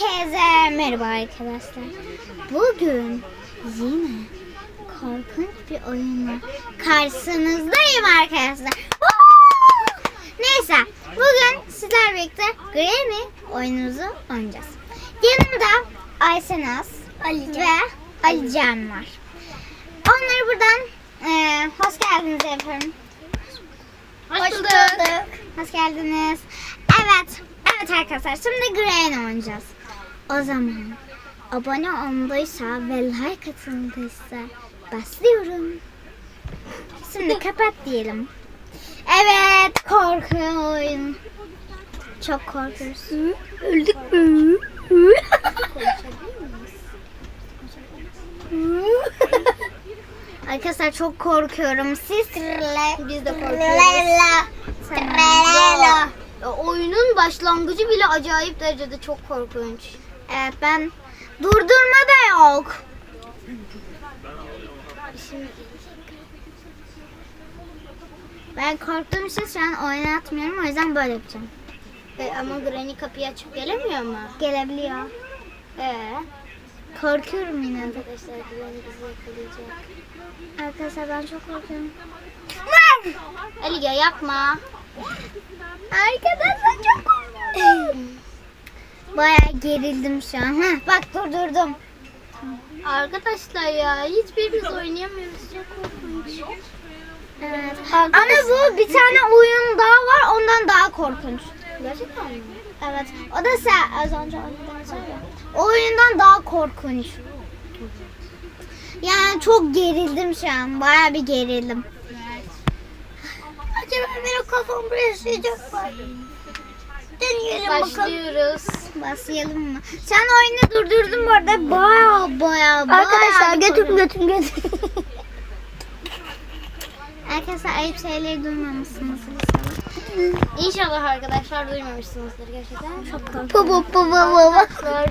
Herkese merhaba arkadaşlar. Bugün yine korkunç bir oyunla karşınızdayım arkadaşlar. Neyse bugün sizler birlikte Granny oyunumuzu oynayacağız. Yanımda Aysenaz ve Ali Can var. Onları buradan eee, hoş geldiniz efendim. Hoş bulduk. Hoş geldiniz. Evet. Evet arkadaşlar şimdi Granny oynayacağız. O zaman abone olunduysa ve like atıldıysa başlıyorum. Şimdi kapat diyelim. Evet korku oyun. Çok korkuyoruz. Öldük mü? Arkadaşlar çok korkuyorum. Siz Biz de korkuyoruz. Oyunun başlangıcı bile acayip derecede çok korkunç. Evet ben durdurma da yok. Ben korktuğum için şu an oynatmıyorum o yüzden böyle yapacağım. E, ama Granny kapıyı açıp gelemiyor mu? Gelebiliyor. Ee, Korkuyorum yine arkadaşlar Granny bizi yakalayacak. Arkadaşlar ben çok korkuyorum. Elige yapma. Arkadaşlar çok korkuyorum. Bayağı gerildim şu an. Heh, bak durdurdum. Arkadaşlar ya hiçbirimiz oynayamıyoruz. Çok korkunç. Evet. Ama bu bir tane oyun daha var ondan daha korkunç. Gerçekten mi? Evet. O da sen az önce sonra. O oyundan daha korkunç. Yani çok gerildim şu an. Bayağı bir gerildim. Acaba benim kafam buraya sığacak mı? Deneyelim Başlıyoruz. Başlayalım mı? Sen oyunu durdurdun bu arada. Baya baya baya. Arkadaşlar götüm götüm götüm. Arkadaşlar ayıp şeyleri duymamışsınız inşallah. İnşallah arkadaşlar duymamışsınızdır gerçekten. Çok korkunç. Baba baba baba. Arkadaşlar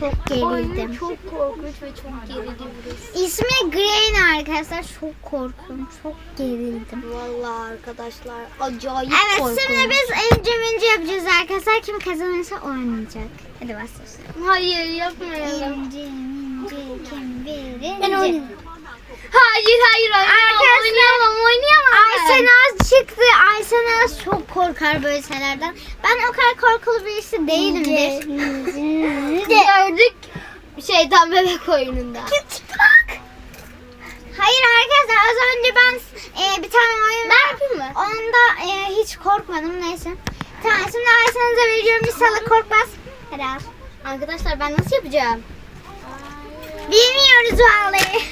Çok gerildim. çok korkunç ve çok geriliyoruz. İsmi Grain arkadaşlar. Çok korkunç. Çok gerildim. Vallahi arkadaşlar acayip Evet korkunç. şimdi biz ince mince yapacağız arkadaşlar. Kim kazanırsa oynayacak. Hadi başlasın. Hayır yapmayalım. İnce mince kim birinci? Ben oynayayım. Hayır hayır oynayamam. Arkadaşlar- oynayamam oynayamam. Aysenaz çıktı. Aysenaz çok korkar böyle şeylerden. Ben o kadar korkulu birisi değilimdir. Gördük şeytan bebek oyununda. Kim çıktı bak? Hayır arkadaşlar az önce ben e, bir tane oyun Ben yapayım mı? Onda e, hiç korkmadım neyse. Tamam şimdi Aysenaz'a veriyorum inşallah korkmaz. Hadi al. Arkadaşlar ben nasıl yapacağım? Bilmiyoruz vallahi.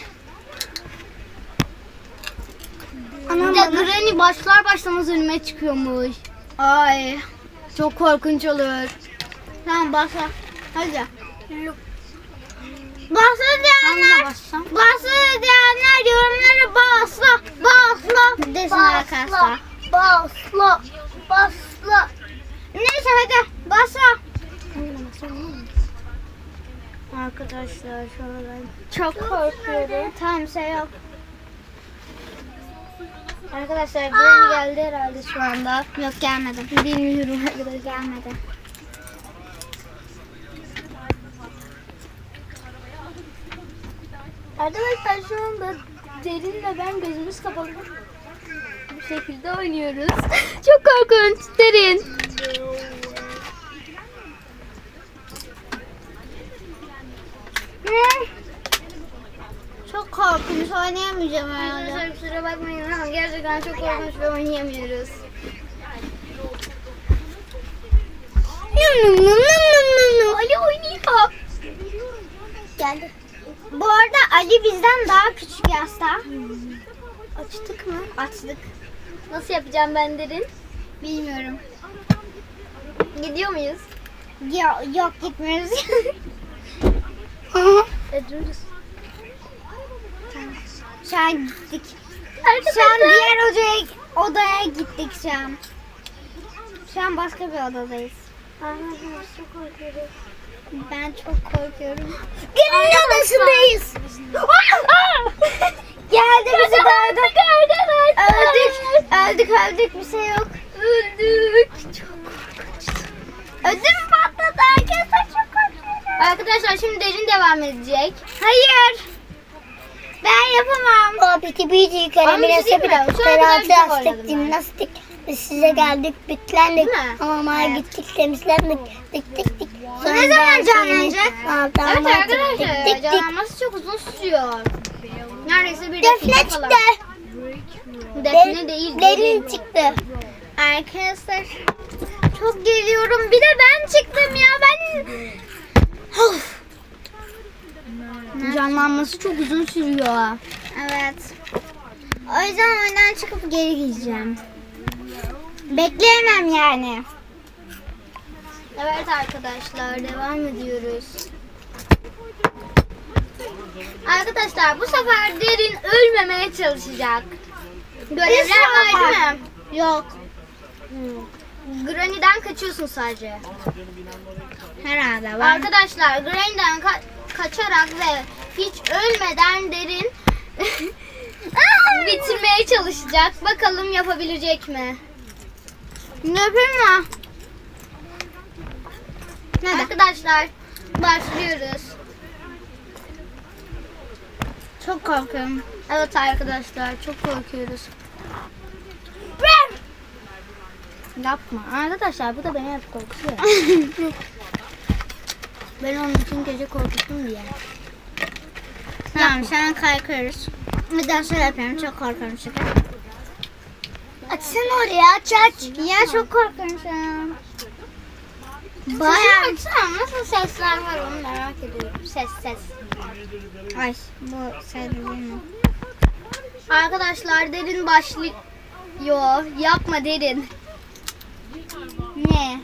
Bir de Granny başlar başlamaz önüme çıkıyormuş. Ay. Çok korkunç olur. Tamam başla. Hadi. Basla diyenler. Basla diyenler yorumlara basla. Basla. Desin arkadaşlar. Basla. Basla. Neyse hadi basla. Arkadaşlar şu an çok korkuyorum. Tamam şey yok. Arkadaşlar Granny geldi herhalde şu anda. Yok gelmedi. Bilmiyorum arkadaşlar. Gelmedi. Arkadaşlar şu anda Derin ve ben gözümüz kapalı bu şekilde oynuyoruz. Çok korkunç Derin. Çok korkunç oynayamayacağım herhalde. Arkadaşlar kusura bakmayın ama gerçekten çok korkunç ve oynayamıyoruz. Ali oynuyor. Geldi. Bu arada Ali bizden daha küçük yaşta. Açtık mı? Açtık. Nasıl yapacağım ben Derin? Bilmiyorum. Gidiyor muyuz? Yok, yok gitmiyoruz. Ediyoruz. Şu an gittik. Şu an diğer odaya, odaya gittik şu an. Şu an başka bir odadayız. Arkadaşlar çok. Ben çok korkuyorum. Gelin odasındayız. Geldi bizi dövdü. Öldük. Öldük. Öldük öldük bir şey yok. Öldük. Çok korkunç. Ödüm patladı. Arkadaşlar şimdi derin devam edecek. Hayır. Ben yapamam. O piti piti kalemine Ama bir diyeyim mi? sepet Şu ana kadar terazi güzel astık jimnastik biz size geldik bitlendik ama Evet. gittik temizlendik dik dik dik ne zaman canlanacak? Evet arkadaşlar canlanması çok uzun sürüyor. Neredeyse bir dakika falan. Defne değil derin. çıktı. Arkadaşlar çok geliyorum. Bir de ben çıktım ya. Ben Of. Canlanması çok uzun sürüyor. Evet. O yüzden oyundan çıkıp geri gideceğim. Bekleyemem yani. Evet arkadaşlar devam ediyoruz. Arkadaşlar bu sefer derin ölmemeye çalışacak. Görevler var değil mi? Yok. Granny'den kaçıyorsun sadece. Herhalde ben. Arkadaşlar Granny'den ka- kaçarak ve hiç ölmeden derin bitirmeye çalışacak. Bakalım yapabilecek mi? Yapayım mı? Arkadaşlar başlıyoruz. Çok korkuyorum. Evet arkadaşlar çok korkuyoruz. Yapma. Arkadaşlar bu da beni hep korkutuyor. ben onun için gece korkuttum diye. Tamam şu an kaykıyoruz. Bir daha şöyle yapıyorum. Çok korkuyorum çünkü. Açsana oraya aç aç. Ya çok korkuyorum şu an. Bayağı baksana nasıl sesler var onu merak ediyorum. Ses ses. Ay bu değil mi? Arkadaşlar derin başlıyor. Yapma derin. Ne?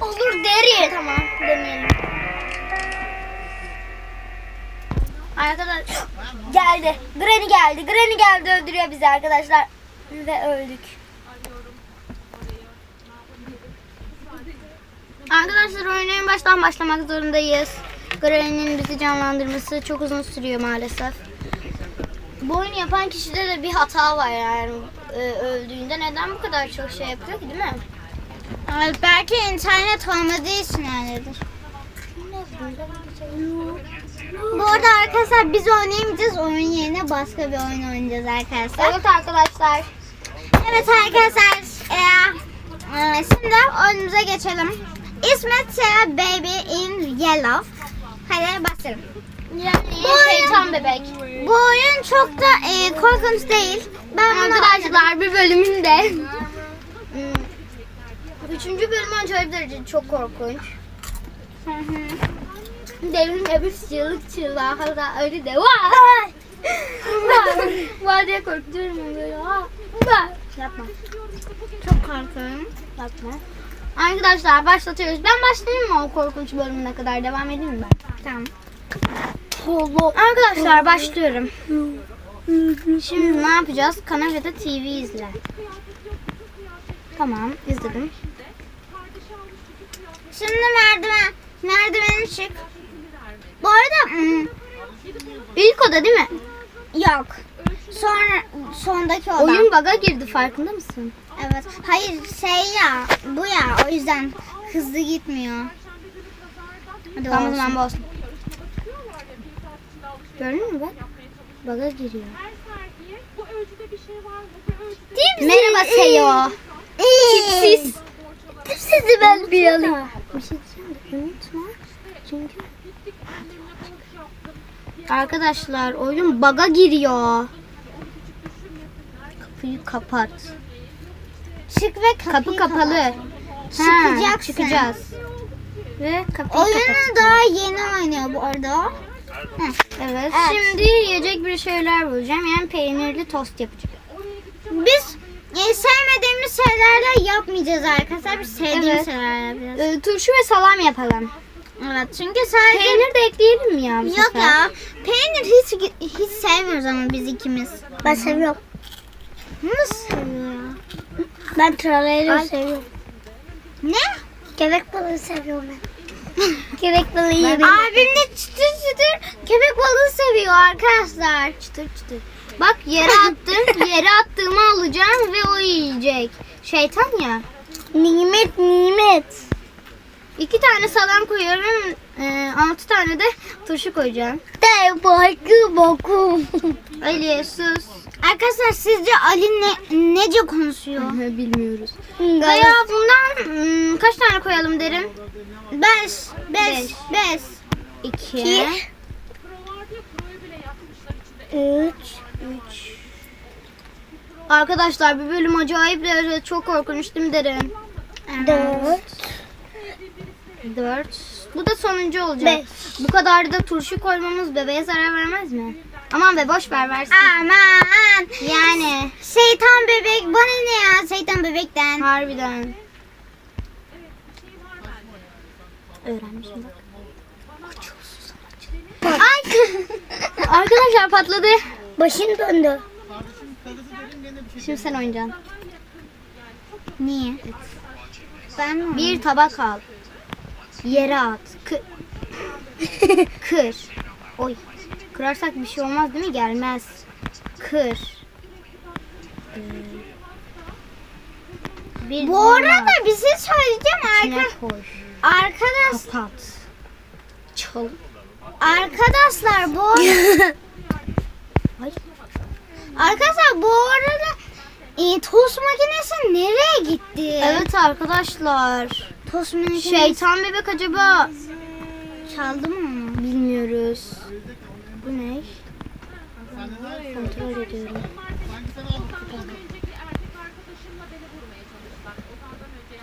Olur derin. Tamam deneyelim. Arkadaş geldi. Granny geldi. Granny geldi öldürüyor bizi arkadaşlar. Ve öldük. Arkadaşlar oyuna en baştan başlamak zorundayız. Granny'nin bizi canlandırması çok uzun sürüyor maalesef. Bu oyunu yapan kişide de bir hata var yani Ee, öldüğünde neden bu kadar çok şey yapıyor ki değil mi? Belki internet olmadığı için öyledir. Bu arada arkadaşlar biz oynayamayacağız. Oyun yerine başka bir oyun oynayacağız arkadaşlar. Evet arkadaşlar. Evet arkadaşlar. Ee, e, şimdi oyunumuza geçelim. İsmet Sera Baby in Yellow. Hadi başlayalım. Yani Bu oyun- şeytan bebek. Bu oyun çok da e, korkunç değil. Ben bunu. Arkadaşlar bir bölümünde. Üçüncü bölüm acayip derece çok korkunç. Hı hı. Devin de bir çığlık çığlığa hatta öyle de vay. Vay. Vay diye korkutuyorum böyle. Vay. Yapma. Çok korkuyorum. Yapma. Arkadaşlar başlatıyoruz. Ben başlayayım mı o korkunç bölümüne kadar devam edeyim mi ben? Tamam. Arkadaşlar başlıyorum. Şimdi ne yapacağız? Kanalda TV izle. Tamam izledim. Şimdi merdiven. Merdiveni çık. Bu arada hmm, İlk oda değil mi? yok. Sonra sondaki oda. Oyun bug'a girdi farkında mısın? Evet. Hayır şey ya. Bu ya. O yüzden hızlı gitmiyor. Hadi Tamam o zaman bu olsun. Gördün mü bak? Bug'a giriyor. Merhaba Seyo. Tipsiz. Tipsizi ben bir alayım. Şey unutma. Çünkü Arkadaşlar oyun bug'a giriyor. Kapıyı kapat. Çık ve Kapı kapalı. kapat. Çıkacaksın. çıkacağız. Ve kapıyı Oyunu kapatacağız. daha yeni oynuyor bu arada. Evet. Evet. Şimdi yiyecek bir şeyler bulacağım. Yani peynirli tost yapacağım. Biz e, sevmediğimiz şeyler de yapmayacağız arkadaşlar. Biz sevdiğimiz Evet. şeyler yapacağız. Ee, turşu ve salam yapalım. Evet çünkü sadece... Peynir de ekleyelim mi ya bu Yok sefer? ya. Peynir hiç hiç sevmiyoruz ama biz ikimiz. Ben seviyorum. Nasıl seviyor ya? Ben Ay. seviyorum. Ne? Köpek balığı seviyorum ben. Köpek balığı yiyor. Abim de çıtır çıtır köpek balığı seviyor arkadaşlar. Çıtır çıtır. Bak yere attım. yere attığımı alacağım ve o yiyecek. Şeytan ya. Nimet nimet. İki tane salam koyuyorum. E, altı tane de turşu koyacağım. De bakı bakım. Ali sus. Arkadaşlar sizce Ali ne, nece konuşuyor? Bilmiyoruz. Veya bundan hmm, kaç tane koyalım derim? Beş, beş, Beş. beş. İki. İki. Üç. Üç. Arkadaşlar bir bölüm acayip derecede çok korkunç değil mi derim? Dört. Dört. Bu da sonuncu olacak. Beş. Bu kadar da turşu koymamız bebeğe zarar vermez mi? Aman be boş ver versin. Aman. Yani Şeytan bebek. Bana ne ya şeytan bebekten. harbiden. Öğrenmişim bak. Ay. Arkadaşlar patladı. Başın döndü. Şimdi sen oynayacaksın. Niye? Ben? Bir tabak al. Yere at. Kı- Kır. Oy. Kırarsak bir şey olmaz değil mi? Gelmez. Kır. Ee, Bir Bu arada bir şey söyleyeceğim arka, arkadaş Kapat. Çal. arkadaşlar bu. arkadaşlar bu arada e, tost makinesi nereye gitti? Evet arkadaşlar. Tost makinesi Şeytan bebek acaba çaldı mı bilmiyoruz. Bu ne? Kontrol ediyorum.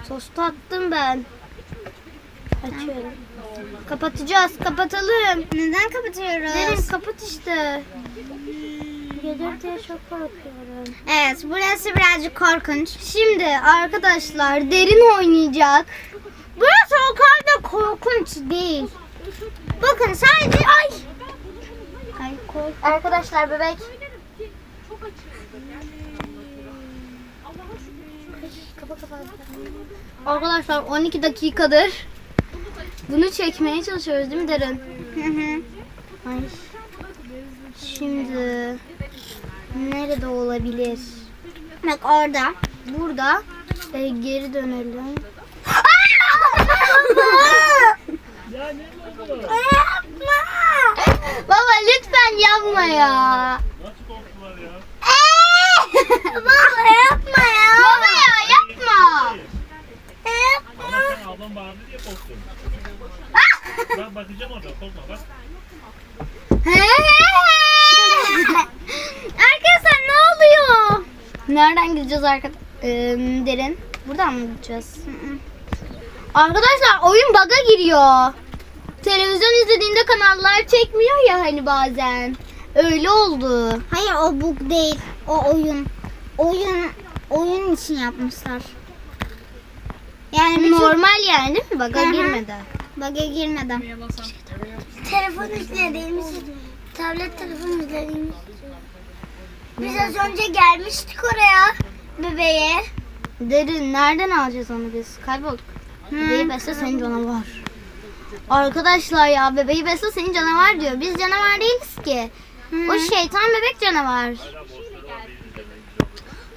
Tostu attım ben. Açıyorum. Kapatacağız. Kapatalım. Neden kapatıyoruz? Derin kapat işte. Çok korkuyorum. Evet burası birazcık korkunç. Şimdi arkadaşlar derin oynayacak. Burası o kadar korkunç değil. Bakın sadece ay Ay koy. Arkadaşlar bebek. Kapa kapa. Arkadaşlar 12 dakikadır bunu çekmeye çalışıyoruz değil mi Derin? Hı hı. Ay. Şimdi nerede olabilir? Bak orada. Burada e, geri dönelim. Baba lütfen yapma ya. Baba yapma ya. Baba ya yapma. Yapma. Sen ablam bağırdı diye korktun. ben bakacağım orada korkma bak ne oluyor? Nereden gideceğiz arkadaşlar? derin. Buradan mı gideceğiz? Arkadaşlar oyun bug'a giriyor. Televizyon izlediğinde kanallar çekmiyor ya hani bazen. Öyle oldu. Hayır o bug değil. O oyun. Oyun oyun için yapmışlar. Yani bütün Normal yani değil mi? Bug'a Hı hı. girmedi. bug'a girmedim. Telefon izlediğimiz, tablet telefon izlediğimiz. Biz az önce gelmiştik oraya bebeğe. Derin nereden alacağız onu biz? Kaybolduk. Bebeği besle senin canavar. Arkadaşlar ya bebeği besle senin canavar diyor. Biz canavar değiliz ki. O şeytan bebek canavar.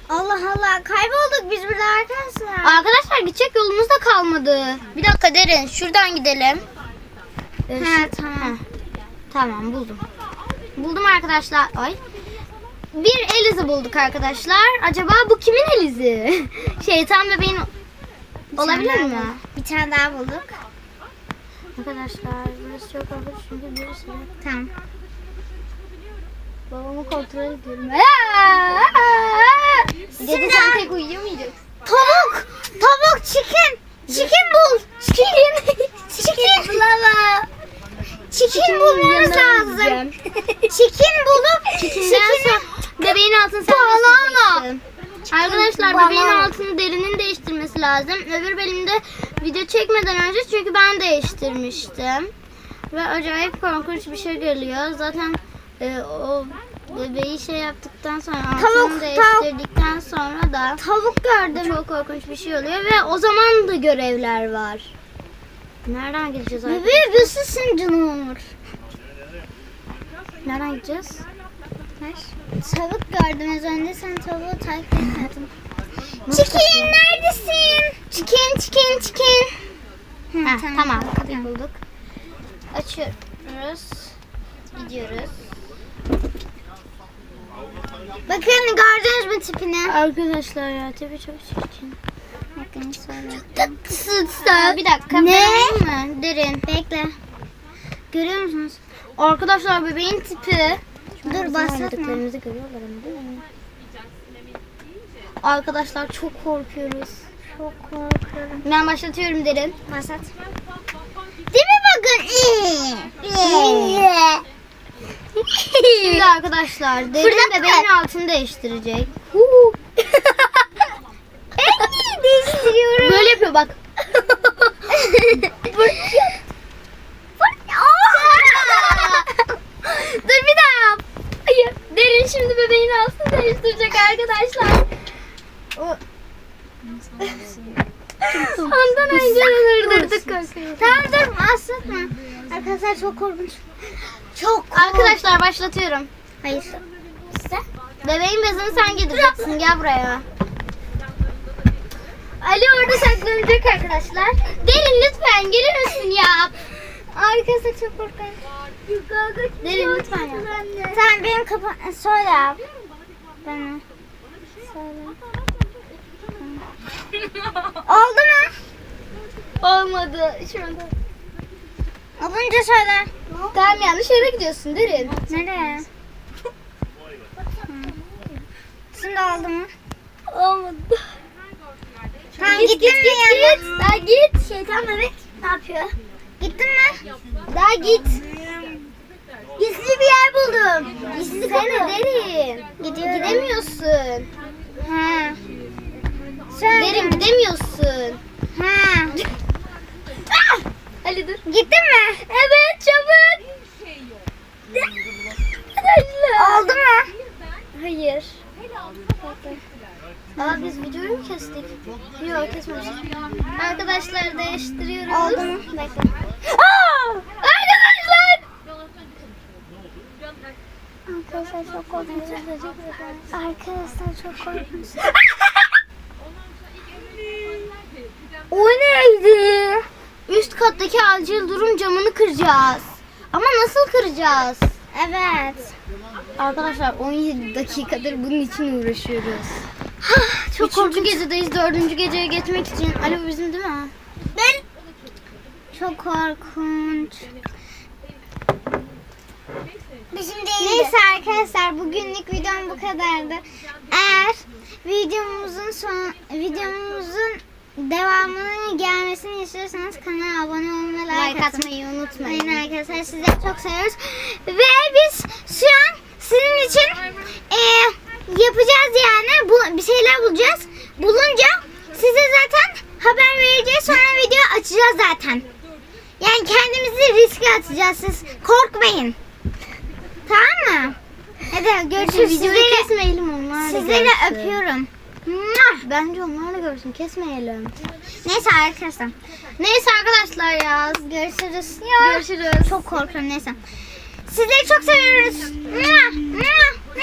Allah Allah kaybolduk biz burada arkadaşlar. Arkadaşlar gidecek yolumuz da kalmadı. Bir dakika derin şuradan gidelim. Ee, Ha, şu- tamam. Heh. Tamam buldum. Buldum arkadaşlar. Ay. Bir Eliz'i bulduk arkadaşlar. Acaba bu kimin Eliz'i? Şeytan bebeğin olabilir tane mi? bulduk. Bir tane daha bulduk. Arkadaşlar burası çok korkunç çünkü birisi Tamam. babamı kontrol ediyorum. Şimdi- sen tek uyuyamayacaksın. Tavuk! Tavuk chicken! Chicken bul! Chicken! Chicken bulalım. Chicken bulmamız lazım. Chicken bulup Chicken'den sonra bebeğin altını sen değiştireceksin. Arkadaşlar banana. bebeğin altını derinin değiştirmesi lazım. Öbür bölümde video çekmeden önce çünkü ben değiştirmiştim. Ve acayip korkunç bir şey geliyor. Zaten e, o bebeği şey yaptıktan sonra altını Tavuk, değiştirdikten sonra da tavuk gördüm. çok korkunç bir şey oluyor ve o zaman da görevler var. Nereden gideceğiz arkadaşlar? Bebeği büsüsün canavar. Nereden gideceğiz? Tavuk gördüm az önce sen tavuğu takip etmedin. Chicken neredesin? Chicken chicken chicken. Ha, tamam. tamam. Kapıyı bulduk. Açıyoruz. Gidiyoruz. Bakın gördünüz mü tipini? Arkadaşlar ya tabii çok çirkin. Bakın şöyle. Tatlısın Aa, bir dakika. Ne? Mi? Derin. Bekle. Görüyor musunuz? Arkadaşlar bebeğin tipi. Dur. Oynadıklarımızı görüyorlar ama değil mi? Arkadaşlar çok korkuyoruz. Çok korkuyorum. Ben başlatıyorum derin. Başlat. Değil mi bakın? Şimdi arkadaşlar derin Fırlat bebeğin altını değiştirecek. Ben niye değiştiriyorum? Böyle yapıyor bak. Dur bir daha yap. Hayır. Derin şimdi değiştirecek arkadaşlar. Ondan önce durdurduk korkuyoruz. Tamam dur başlatma. Arkadaşlar çok korkunç. Çok korkunç. Arkadaşlar başlatıyorum. Hayır. Bebeğin bezini sen getireceksin. Gel buraya. Ali orada saklanacak arkadaşlar. Derin lütfen gelir misin ya? Arkadaşlar çok korkunç. Derin lütfen ya. Sen benim kapa... Söyle. Bana. Söyle. Oldu mu? Olmadı. Şurada. Olunca söyle. Tamam yanlış yere gidiyorsun Derin. Nereye? Şimdi oldu mu? Olmadı. Tamam gittin mi yanına? Daha git. Şeytan bebek ne yapıyor? Gittin mi? Daha git. Gizli bir yer buldum. Gizli deme Derin. Gidiyorum. Gidemiyorsun. Ha. Söyle. Derin gidemiyorsun. Ha. Ali dur. Gittin mi? Evet çabuk. Oldu mu? Hayır. Aa biz videoyu mu kestik? Yok kesmemiştik. Arkadaşlar değiştiriyoruz. Oldu mu? Bekle. Aa! Arkadaşlar! Arkadaşlar çok korkunç. Arkadaşlar çok korkunç. O neydi? Üst kattaki acil durum camını kıracağız. Ama nasıl kıracağız? Evet. Arkadaşlar 17 dakikadır bunun için uğraşıyoruz. çok Üçüncü gecedeyiz. Dördüncü geceye geçmek için. Bu bizim değil mi? Ben çok korkunç. Bizim değil. Neyse arkadaşlar bugünlük videom bu kadardı. Eğer videomuzun son videomuzun devamının gelmesini istiyorsanız kanala abone olmayı like, Like atmayı unutmayın. Aynen arkadaşlar sizleri çok seviyoruz. Ve biz şu an sizin için e, yapacağız yani. Bu, bir şeyler bulacağız. Bulunca size zaten haber vereceğiz. Sonra video açacağız zaten. Yani kendimizi riske atacağız. Siz korkmayın. Tamam mı? Hadi görüşürüz. Videoyu Sizleri, kesmeyelim onlar da sizleri görsün. öpüyorum. Bence onlar da görsün. Kesmeyelim. Neyse arkadaşlar. Neyse arkadaşlar ya. Görüşürüz. Görüşürüz. Çok korkuyorum neyse. Sizleri çok seviyoruz.